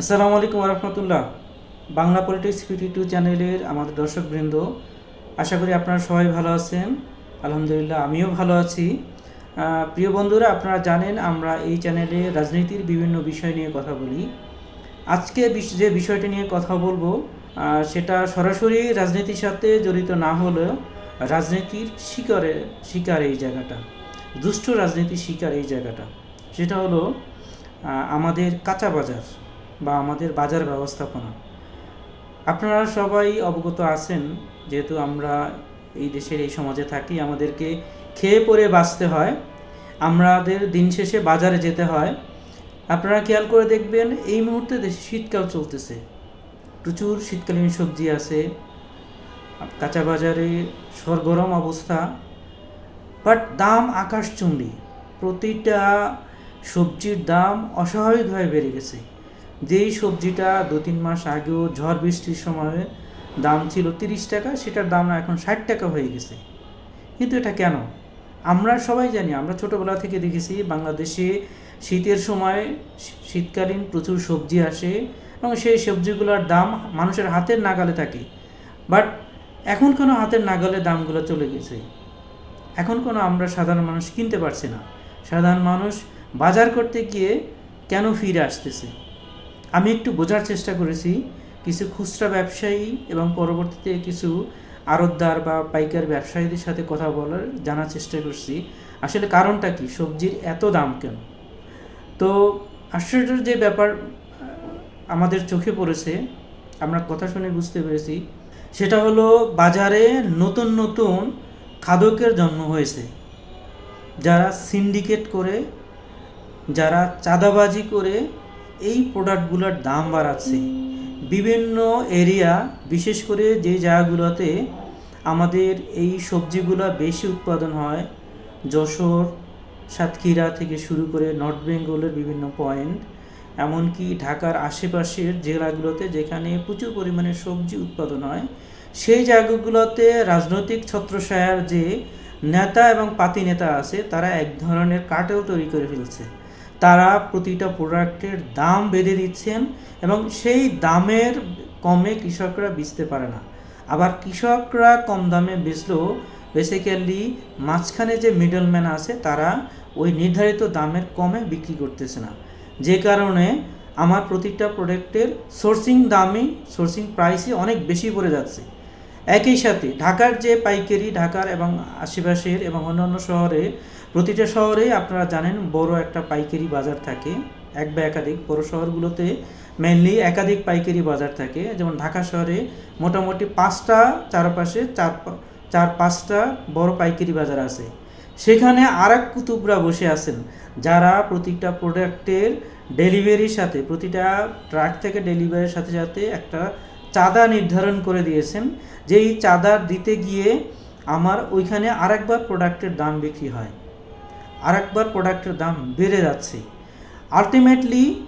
আসসালামু আলাইকুম রহমতুল্লাহ বাংলা পলিটিক্স ফিফটি টু চ্যানেলের আমাদের দর্শকবৃন্দ, আশা করি আপনারা সবাই ভালো আছেন। আলহামদুলিল্লাহ, আমিও ভালো আছি। প্রিয় বন্ধুরা, আপনারা জানেন আমরা এই চ্যানেলে রাজনীতির বিভিন্ন বিষয় নিয়ে কথা বলি। আজকে যে বিষয়টি নিয়ে কথা বলব সেটা সরাসরি রাজনীতির সাথে জড়িত না হলেও রাজনীতির শিকারে, শিকার এই জায়গাটা, দুষ্ট রাজনীতির শিকার এই জায়গাটা। সেটা হলো আমাদের কাঁচা বাজার। বা আমাদের বাজার ব্যবস্থাপনা। আপনারা সবাই অবগত আছেন, যেহেতু আমরা এই দেশের, এই সমাজে থাকি, আমাদেরকে খেয়ে পরে বাঁচতে হয়, আমাদের দিন শেষে বাজারে যেতে হয়। আপনারা খেয়াল করে দেখবেন, এই মুহূর্তে দেশে শীতকাল চলতেছে। প্রচুর শীতকালীন সবজি আছে, কাঁচা বাজারে সরগরম অবস্থা, বাট দাম আকাশচুম্বী। প্রতিটা সবজির দাম অস্বাভাবিকভাবে বেড়ে গেছে। যেই সবজিটা দু তিন মাস আগেও ঝড় বৃষ্টির সময়ে দাম ছিল তিরিশ টাকা, সেটার দাম এখন ষাট টাকা হয়ে গেছে। কিন্তু এটা কেন? আমরা সবাই জানি, আমরা ছোটোবেলা থেকে দেখেছি বাংলাদেশে শীতের সময় শীতকালীন প্রচুর সবজি আসে এবং সেই সবজিগুলোর দাম মানুষের হাতের নাগালে থাকে। বাট এখন কোনো হাতের নাগালে দামগুলো চলে গেছে। এখন কোনো আমরা সাধারণ মানুষ কিনতে পারছি না। সাধারণ মানুষ বাজার করতে গিয়ে কেন ফিরে আসতেছে? আমি একটু বোঝার চেষ্টা করেছি, কিছু খুচরা ব্যবসায়ী এবং পরবর্তীতে কিছু আড়তদার বা পাইকার ব্যবসায়ীদের সাথে কথা বলার, জানার চেষ্টা করছি। আসলে কারণটা কি? সবজির এত দাম কেন? তো আশ্চর্যের যে ব্যাপার আমাদের চোখে পড়েছে, আমরা কথা শুনে বুঝতে পেরেছি, সেটা হলো বাজারে নতুন নতুন খাদকের জন্ম হয়েছে। যারা সিন্ডিকেট করে, যারা চাঁদাবাজি করে এই প্রোডাক্টগুলোর দাম বাড়াচ্ছে। বিভিন্ন এরিয়া বিশেষ করে যে জায়গাগুলোতে আমাদের এই সবজিগুলো বেশি উৎপাদন হয়, যশোর, সাতক্ষীরা থেকে শুরু করে নর্থ বেঙ্গলের বিভিন্ন পয়েন্ট এমনকি ঢাকার আশেপাশের জেলাগুলোতে যেখানে প্রচুর পরিমাণে সবজি উৎপাদন হয়, সেই জায়গাগুলোতে রাজনৈতিক ছত্রছায়ার যে নেতা এবং পাতি নেতা আছে, তারা এক ধরনের কার্টেল তৈরি করে ফেলছে। তারা প্রতিটা প্রোডাক্টের দাম বেঁধে দিচ্ছেন এবং সেই দামের কমে কৃষকরা বেচতে পারে না। আবার কৃষকরা কম দামে বেচলেও বেসিক্যালি মাঝখানে যে মিডলম্যান আছে, তারা ওই নির্ধারিত দামের কমে বিক্রি করতেছে না। যে কারণে আমার প্রতিটা প্রোডাক্টের সোর্সিং দামই সোর্সিং প্রাইসই অনেক বেশি পড়ে যাচ্ছে। একই সাথে ঢাকার যে পাইকারি, ঢাকার এবং আশেপাশের এবং অন্যান্য শহরে প্রতিটা শহরে আপনারা জানেন বড় একটা পাইকারি বাজার থাকে, এক বা একাধিক। বড় শহরগুলোতে মেনলি একাধিক পাইকারি বাজার থাকে। যেমন ঢাকা শহরে মোটামুটি পাঁচটা চারপাশে চার চার পাঁচটা বড় পাইকারি বাজার আছে। সেখানে আর এক কুতুবরা বসে আছেন, যারা প্রতিটা প্রোডাক্টের ডেলিভারির সাথে, প্রতিটা ট্রাক থেকে ডেলিভারির সাথে সাথে একটা চাঁদা নির্ধারণ করে দিয়েছেন যেই চাঁদা দিতে গিয়ে আমার ওইখানে আরেকবার প্রোডাক্টের দাম বিক্রি হয়। আরেকবার প্রোডাক্টের দাম বেড়ে যাচ্ছে। আলটিমেটলি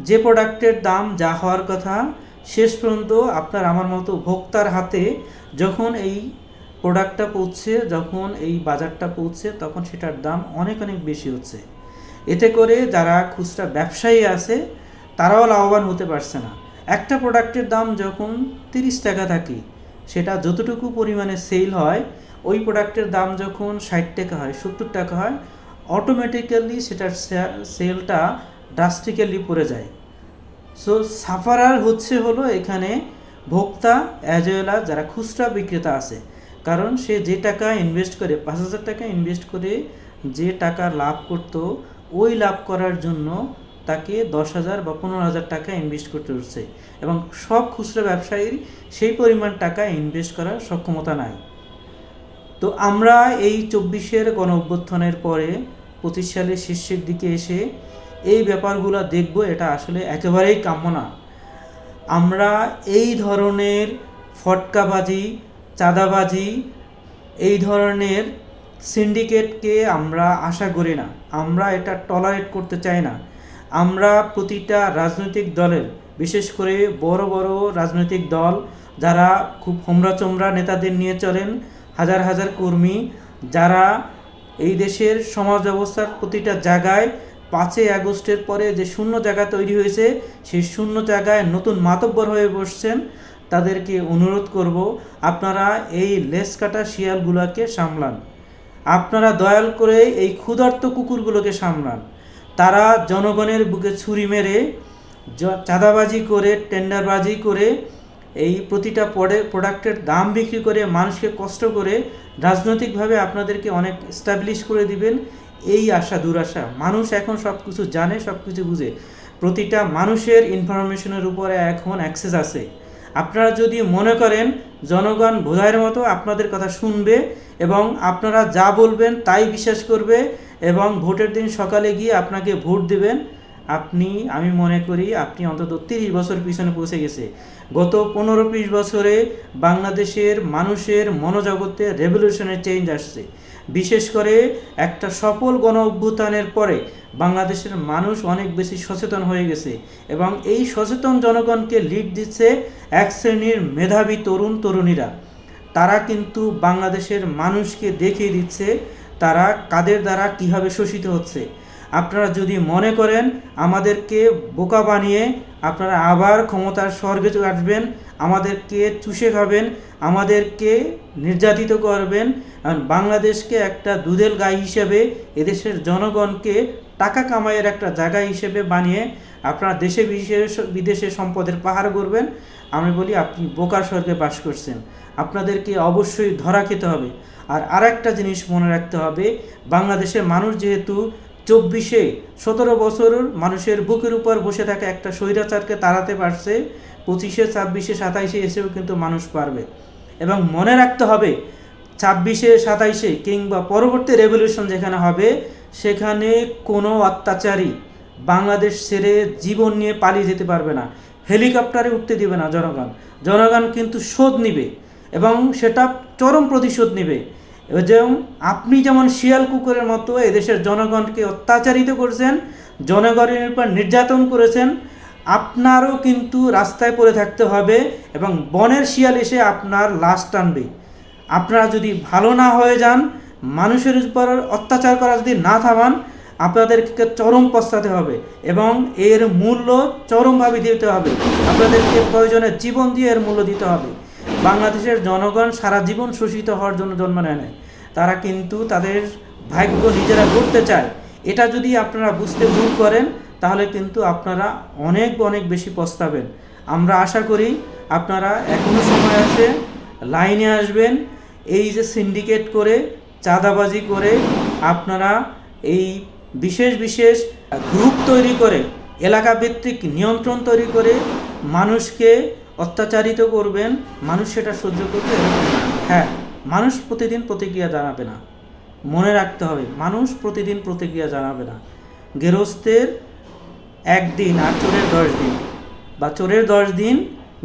যে প্রোডাক্টের দাম যা হওয়ার কথা, শেষ পর্যন্ত আপনার আমার মতো ভোক্তার হাতে যখন এই প্রোডাক্টটা পৌঁছে, যখন এই বাজারটা পৌঁছে, তখন সেটার দাম অনেক অনেক বেশি হচ্ছে। এতে করে যারা খুচরা ব্যবসায়ী আছে, তারাও লাভবান হতে পারছে না। একটা প্রোডাক্টের দাম যখন তিরিশ টাকা থাকে, সেটা যতটুকু পরিমাণে সেল হয় ওই প্রোডাক্টের দাম যখন ষাট টাকা হয়, সত্তর টাকা হয় অটোমেটিক্যালি সেটার সেলটা ড্রাস্টিক্যালি পড়ে যায়। সো সাফারার হচ্ছে হলো এখানে ভোক্তা অ্যাজ ওয়েল যারা খুচরা বিক্রেতা আছে। কারণ সে যে টাকা ইনভেস্ট করে, পাঁচ হাজার টাকা ইনভেস্ট করে যে টাকা লাভ করত, ওই লাভ করার জন্য তাকে দশ হাজার বা পনেরো হাজার টাকা ইনভেস্ট করতে হচ্ছে। এবং সব খুচরা ব্যবসায়ীর সেই পরিমাণ টাকা ইনভেস্ট করার সক্ষমতা নাই। তো আমরা এই চব্বিশের গণ অভ্যুত্থানের পরে পঁচিশ সালের শীর্ষের দিকে এসে এই ব্যাপারগুলো দেখব, এটা আসলে একেবারেই কাম্য না। আমরা এই ধরনের ফটকাবাজি, চাঁদাবাজি, এই ধরনের সিন্ডিকেটকে আমরা আশা করি না। আমরা এটা টলারেট করতে চাই না। আমরা প্রতিটা রাজনৈতিক দলের, বিশেষ করে বড় বড় রাজনৈতিক দল, যারা খুব হোমরা চোমরা নেতাদের নিয়ে চলেন হাজার হাজার কর্মী যারা এই দেশের সমাজ ব্যবস্থার প্রতিটা জায়গায় পাঁচই আগস্টের পরে যে শূন্য জায়গা তৈরি হয়েছে, সেই শূন্য জায়গায় নতুন মাতব্বর হয়ে বসছেন, তাদেরকে অনুরোধ করব আপনারা এই লেস কাটা শিয়ালগুলোকে সামলান। আপনারা দয়াল করে এই ক্ষুধার্ত কুকুরগুলোকে সামলান। তারা জনগণের বুকে ছুরি মেরে চাঁদাবাজি করে, টেন্ডারবাজি করে এই প্রতিটা প্রোডাক্টের দাম বিক্রি করে মানুষকে কষ্ট করে রাজনৈতিকভাবে আপনাদেরকে অনেক স্টাবলিশ করে দিবেন, এই আশা, দুরাশা। মানুষ এখন সব কিছু জানে সব কিছু বুঝে। প্রতিটা মানুষের ইনফরমেশনের উপরে এখন অ্যাক্সেস আছে। আপনারা যদি মনে করেন জনগণ বোঝায়ের মতো আপনাদের কথা শুনবে এবং আপনারা যা বলবেন তাই বিশ্বাস করবে এবং ভোটের দিন সকালে গিয়ে আপনাকে ভোট দেবেন আপনি, আমি মনে করি আপনি অন্তত তিরিশ বছর পিছনে পৌঁছে গেছে। গত পনেরো বিশ বছরে বাংলাদেশের মানুষের মনোজগতে রেভলিউশনের চেঞ্জ আসছে। বিশেষ করে একটা সফল গণ অভ্যুত্থানের পরে বাংলাদেশের মানুষ অনেক বেশি সচেতন হয়ে গেছে এবং এই সচেতন জনগণকে লিড দিচ্ছে এক শ্রেণির মেধাবী তরুণ তরুণীরা। তারা কিন্তু বাংলাদেশের মানুষকে দেখিয়ে দিচ্ছে তারা কাদের দ্বারা কীভাবে শোষিত হচ্ছে। আপনারা যদি মনে করেন আমাদেরকে বোকা বানিয়ে আপনারা আবার ক্ষমতার স্বর্গে আসবেন, আমাদেরকে চুষে খাবেন, আমাদেরকে নির্যাতিত করবেন বাংলাদেশকে একটা দুধের গাই হিসেবে এদেশের জনগণকে টাকা কামাইয়ের একটা জায়গা হিসেবে বানিয়ে আপনারা দেশে বিশেষ বিদেশে সম্পদের পাহাড় করবেন আমি বলি, আপনি বোকার স্বর্গে বাস করছেন। আপনাদেরকে অবশ্যই ধরা খেতে হবে। আর আরেকটা জিনিস মনে রাখতে হবে, বাংলাদেশের মানুষ যেহেতু চব্বিশে সতেরো বছর মানুষের বুকের উপর বসে থাকা একটা স্বৈরাচারকে তাড়াতে পারছে। পঁচিশে, ছাব্বিশে, সাতাইশে এসেও কিন্তু মানুষ পারবে। এবং মনে রাখতে হবে, ছাব্বিশে, সাতাইশে কিংবা পরবর্তী রেভলিউশন যেখানে হবে, সেখানে কোনো অত্যাচারী বাংলাদেশ ছেড়ে জীবন নিয়ে পালিয়ে যেতে পারবে না। হেলিকপ্টারে উঠতে দিবে না জনগণ। জনগণ কিন্তু শোধ নিবে এবং সেটা চরম প্রতিশোধ নিবে। এবং আপনি যেমন শিয়াল কুকুরের মতো এদেশের জনগণকে অত্যাচারিত করেছেন, জনগণের উপর নির্যাতন করেছেন, আপনারও কিন্তু রাস্তায় পড়ে থাকতে হবে এবং বনের শিয়াল এসে আপনার লাশ টানবে। আপনারা যদি ভালো না হয়ে যান, মানুষের উপর অত্যাচার করা যদি না থামান, আপনাদেরকে চরম পস্তাতে হবে এবং এর মূল্য চরমভাবে দিতে হবে। আপনাদেরকে প্রয়োজনে জীবন দিয়ে এর মূল্য দিতে হবে। বাংলাদেশের জনগণ সারা জীবন শোষিত হওয়ার জন্য জন্ম নেয় নাই। তারা কিন্তু তাদের ভাগ্য নিজেরা গড়তে চায়। এটা যদি আপনারা বুঝতে ভুল করেন, তাহলে কিন্তু আপনারা অনেক অনেক বেশি পস্তাবেন। আমরা আশা করি আপনারা এখনও সময় আছে, লাইনে আসবেন। এই যে সিন্ডিকেট করে, চাঁদাবাজি করে আপনারা এই বিশেষ বিশেষ গ্রুপ তৈরি করে, এলাকাভিত্তিক নিয়ন্ত্রণ তৈরি করে মানুষকে অত্যাচারিত করবেন, মানুষ সেটা সহ্য করবে। হ্যাঁ মানুষ প্রতিদিন প্রতিক্রিয়া জানাবে না। মনে রাখতে হবে, মানুষ প্রতিদিন প্রতিক্রিয়া জানাবে না। গেরস্তের একদিন আর চোরের দশ দিন। বা চোরের দশ দিন,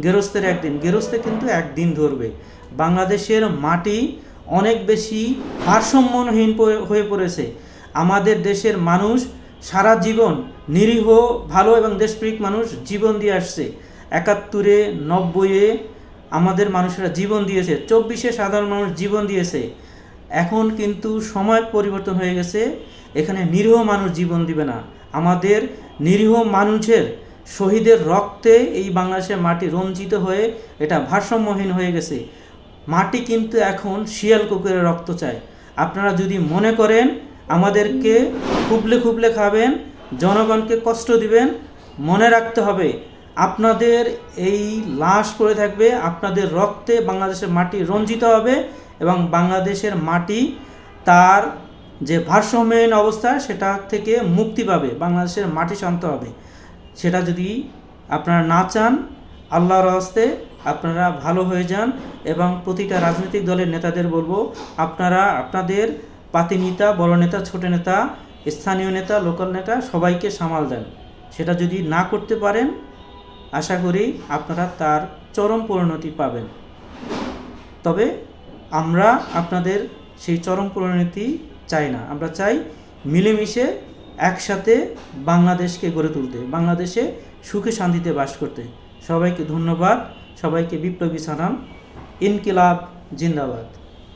গেরস্তের একদিন। গেরস্তে কিন্তু একদিন ধরবে। বাংলাদেশের মাটি অনেক বেশি ভারসাম্যহীন হয়ে পড়েছে। আমাদের দেশের মানুষ সারা জীবন নিরীহ, ভালো এবং দেশপ্রিক মানুষ জীবন দিয়ে আসছে। একাত্তরে, নব্বইয়ে আমাদের মানুষেরা জীবন দিয়েছে, চব্বিশে সাধারণ মানুষ জীবন দিয়েছে। এখন কিন্তু সময় পরিবর্তন হয়ে গেছে, এখানে নিরীহ মানুষ জীবন দিবে না। আমাদের নিরীহ মানুষের শহীদের রক্তে এই বাংলাদেশের মাটি রঞ্জিত হয়ে এটা ভারসাম্যহীন হয়ে গেছে। মাটি কিন্তু এখন শিয়াল কুকুরের রক্ত চায়। আপনারা যদি মনে করেন, আমাদেরকে খুবলে খুবলে খাবেন, জনগণকে কষ্ট দিবেন, মনে রাখতে হবে আপনাদের এই লাশ পড়ে থাকবে, আপনাদের রক্তে বাংলাদেশের মাটি রঞ্জিত হবে এবং বাংলাদেশের মাটি তার যে ভারসাম্যহীন অবস্থা সেটা থেকে মুক্তি পাবে, বাংলাদেশের মাটি শান্ত হবে। সেটা যদি আপনারা না চান, আল্লাহর হস্তে আপনারা ভালো হয়ে যান এবং প্রতিটা রাজনৈতিক দলের নেতাদের বলব, আপনারা আপনাদের পাতি নেতা, বড় নেতা, ছোট নেতা, স্থানীয় নেতা, লোকাল নেতা সবাইকে সামাল দেন। সেটা যদি না করতে পারেন আশা করি আপনারা তার চরম পরিণতি পাবেন। তবে আমরা আপনাদের সেই চরম পরিণতি চাই না। আমরা চাই মিলেমিশে একসাথে বাংলাদেশকে গড়ে তুলতে, বাংলাদেশে সুখে শান্তিতে বাস করতে। সবাইকে ধন্যবাদ। সবাইকে বিপ্লবী সালাম। ইনকিলাব জিন্দাবাদ।